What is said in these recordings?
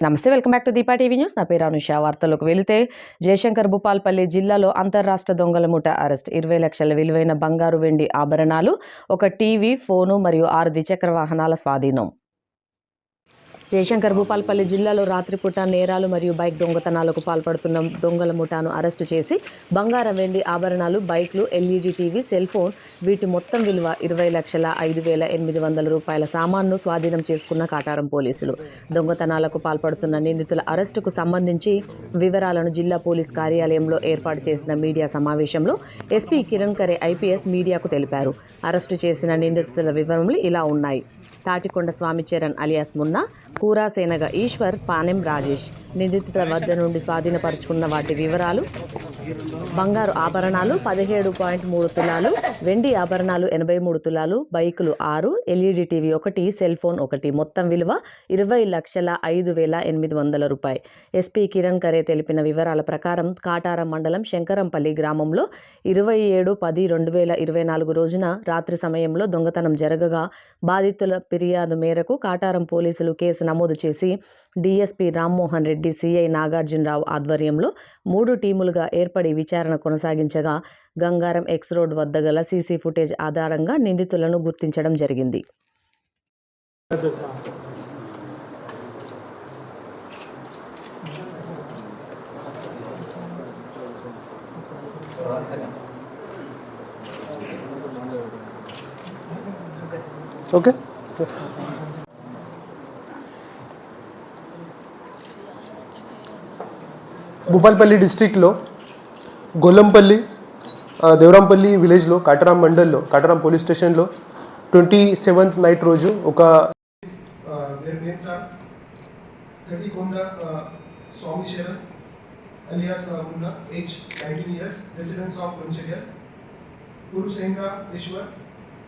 నమస్తే welcome back to Deepa TV news. నా పేరు అనుష. వార్తలకు వెళితే జయశంకర్ భూపాల్పల్లి జిల్లాలో అంతర్రాష్ట్ర దొంగల ముఠ అరెస్ట్. ఇరవై లక్షల విలువైన బంగారు వెండి ఆభరణాలు ఒక టీవీ ఫోను మరియు ఆరు ద్విచక్ర వాహనాల స్వాధీనం. జయశంకర్ భూపాల్పల్లి జిల్లాలో రాత్రిపూట నేరాలు మరియు బైక్ దొంగతనాలకు పాల్పడుతున్న దొంగల ముఠాను అరెస్టు చేసి బంగారం వెండి ఆభరణాలు బైక్లు ఎల్ఈడి టీవీ సెల్ ఫోన్ వీటి మొత్తం విలువ ఇరవై లక్షల ఐదు వేల ఎనిమిది వందల రూపాయల సామాన్ను స్వాధీనం చేసుకున్న కాటారం పోలీసులు. దొంగతనాలకు పాల్పడుతున్న నిందితుల అరెస్టుకు సంబంధించి వివరాలను జిల్లా పోలీస్ కార్యాలయంలో ఏర్పాటు చేసిన మీడియా సమావేశంలో ఎస్పీ కిరణ్ ఖరే ఐపీఎస్ మీడియాకు తెలిపారు. అరెస్టు చేసిన నిందితుల వివరములు ఇలా ఉన్నాయి. తాటికొండ స్వామి చరణ్ అలియాస్ మున్నా కూరాసేనగ ఈశ్వర్ పానెం రాజేష్. నిందితుల వద్ద నుండి స్వాధీనపరుచుకున్న వాటి వివరాలు బంగారు ఆభరణాలు పదిహేడు పాయింట్ మూడు తులాలు వెండి ఆభరణాలు ఎనభై మూడు తులాలు బైకులు ఆరు ఎల్ఈడి టీవీ ఒకటి సెల్ ఫోన్ ఒకటి. మొత్తం విలువ ఇరవై లక్షల ఐదు వేల ఎనిమిది వందల రూపాయి. ఎస్పీ కిరణ్ ఖరే తెలిపిన వివరాల ప్రకారం కాటారం మండలం శంకరంపల్లి గ్రామంలో ఇరవై ఏడు పది రెండు వేల ఇరవై నాలుగు రోజున రాత్రి సమయంలో దొంగతనం జరగగా బాధితుల ఫిర్యాదు మేరకు కాటారం పోలీసులు కేసు నమోదు చేసి డీఎస్పీ రామ్మోహన్ రెడ్డి సిఐ నాగార్జునరావు ఆధ్వర్యంలో మూడు టీములుగా ఏర్పడి విచారణ కొనసాగించగా గంగారం ఎక్స్ రోడ్ వద్ద గల సీసీ ఫుటేజ్ ఆధారంగా నిందితులను గుర్తించడం జరిగింది. ఓకే. భూపాలపల్లి డిస్ట్రిక్ట్లో గొల్లంపల్లి దేవరాంపల్లి విలేజ్లో కాటరాం మండల్లో కాటరాం పోలీస్ స్టేషన్లో ట్వంటీ సెవెంత్ నైట్ రోజు ఒక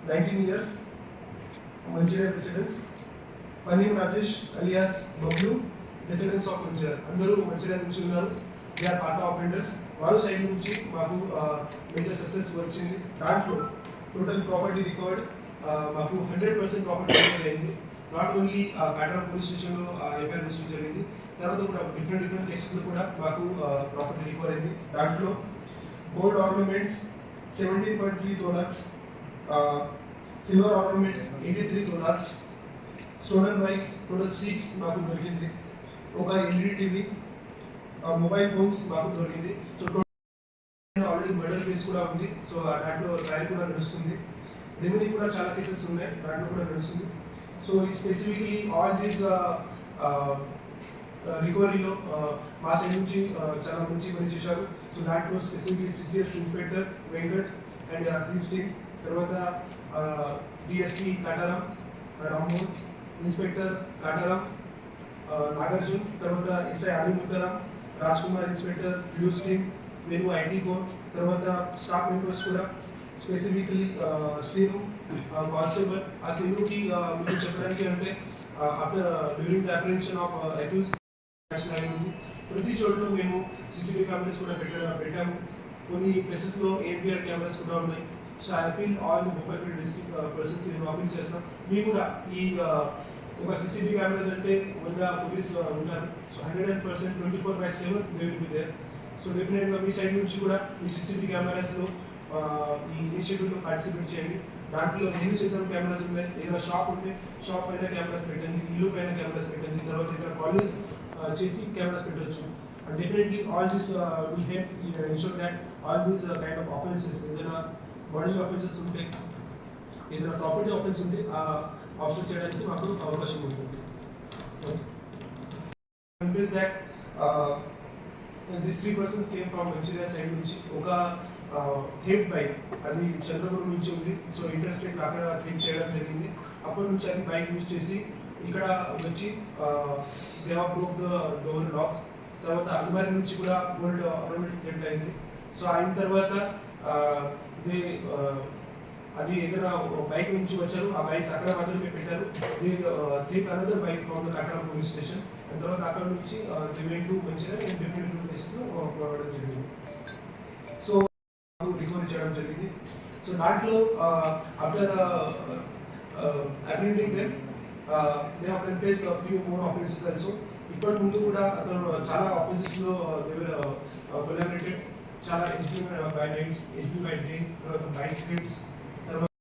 nineteen years Mancherial residence Panneer Rajesh alias Bablu residents of Mancherial అందరూ మంచిర్యాల నుంచి ఉన్నారు they are part of offenders వారు సైడ్ నుంచి మాకు మేజర్ సక్సెస్ వచ్చింది. దాంట్లో టోటల్ ప్రాపర్టీ రికవర్డ్ మాకు హండ్రెడ్ పర్సెంట్ ప్రాపర్టీ రికవర్ అయింది. నాట్ ఓన్లీ కాటరా పోలీస్ స్టేషన్లో ఎఫ్ఐఆర్ రిజిస్టర్ జరిగింది. తర్వాత కూడా డిఫరెంట్ డిఫరెంట్ కేసులు కూడా మాకు ప్రాపర్టీ రికవర్ అయింది. దాంట్లో gold ornaments seventeen point three dollars silver ornaments eighty three dollars stolen bikes total six మాకు దొరికింది. ఒక ఎల్ఈడి టీవీ మొబైల్ ఫోన్స్ మాకు దొరికింది. సో ఆల్రెడీ మర్డర్ కేసు కూడా ఉంది. సో దాంట్లో ట్రయల్ కూడా నడుస్తుంది. రెమెనీ కూడా చాలా కేసెస్ ఉన్నాయి. దాంట్లో కూడా నడుస్తుంది. సో ఈ స్పెసిఫికలీ ఆల్ దీస్ రికవరీలో మా సైడ్ నుంచి చాలా మంచి పని చేశారు. సో దాంట్లో specifically CCS inspector Venkat and these team తర్వాత డిఎస్పీ కాటారాం రామ్మోహన్ ఇన్స్పెక్టర్ కాటారాం నాగార్జున్ తర్వాత SI Ali Muttaram Raj Kumar inspector news team మేము ఐటీ కోర్ తర్వాత స్టాఫ్ మెంబర్స్ కూడా స్పెసిఫిక్లీ సీను కానిస్టేబుల్ ఆ సీనుకి మీకు చెప్పడానికి అంటే after during the apprehension of accused ప్రతి చోట్ల మేము సీసీటీవీ కెమెరాస్ కూడా పెట్టడం పెట్టాము. కొన్ని ప్లేసెస్లో ఏపీఆర్ కెమెరాస్ కూడా ఉన్నాయి. So I feel all mobile district పర్సన్స్కి నేను అప్పీల్ చేస్తాను మీ కూడా ఈ uh, ఒక సీసీటీవీ కెమెరాస్ అంటే వంద పోలీస్ ఉన్నారు so hundred and percent twenty four by seven they will be there so డెఫినెట్గా మీ సైడ్ నుంచి కూడా ఈ సీసీటీవీ కెమెరాస్లో ఈ ఇనిషియేటివ్లో పార్టిసిపేట్ చేయండి దాంట్లో ఎన్ని సిస్టమ్ కెమెరాస్ ఉన్నాయి ఏదైనా షాప్ ఉంటే షాప్ పైన కెమెరాస్ పెట్టండి ఇల్లు పైన కెమెరాస్ పెట్టండి తర్వాత ఇక్కడ కాలేజ్ చేసి కెమెరాస్ పెట్టవచ్చు definitely all this will help ensure that all these kind of offences ఏదైనా బాడీ ఆఫెన్సెస్ ఉంటే ఏదైనా ప్రాపర్టీ ఆఫీస్ ఉంటే ఆ ఆఫెన్స్ చేయడానికి మాకు అవకాశం ఉంటుంది. Is that uh, these three persons came from Mancherial side నుంచి ఒక uh, థేప్ బైక్ అది చంద్రపురం నుంచి ఉంది. సో ఇంట్రెస్ట్ రేట్ అక్కడ థేప్ చేయడం జరిగింది. అప్పటి నుంచి అది బైక్ యూజ్ చేసి ఇక్కడ వచ్చి దేవా బ్రోక్ ద డోర్ లాక్ తర్వాత అల్మారి నుంచి కూడా గోల్డ్ ఆర్నమెంట్స్ అయింది. సో అయిన తర్వాత uh, దే అది ఏదైనా బైక్ నుంచి వచ్చారు ఆ బైక్స్ అక్కడ మాత్రమే పెట్టారు. Three another bike from the కట్టడం పోలీస్ స్టేషన్ తర్వాత అక్కడ నుంచి రిమైన్ టు మంచిగా డిఫరెంట్ టూ ప్లేసెస్లో పోవడం జరిగింది. సో రికవరీ చేయడం జరిగింది. సో దాంట్లో after apprehending then they have confess few more offences also ఇప్పటి ముందు కూడా అతను చాలా ఆఫీసెస్లో లో కొలాబరేటెడ్ చాలా HP by nights HP by day తర్వాత బైక్ ట్రిప్స్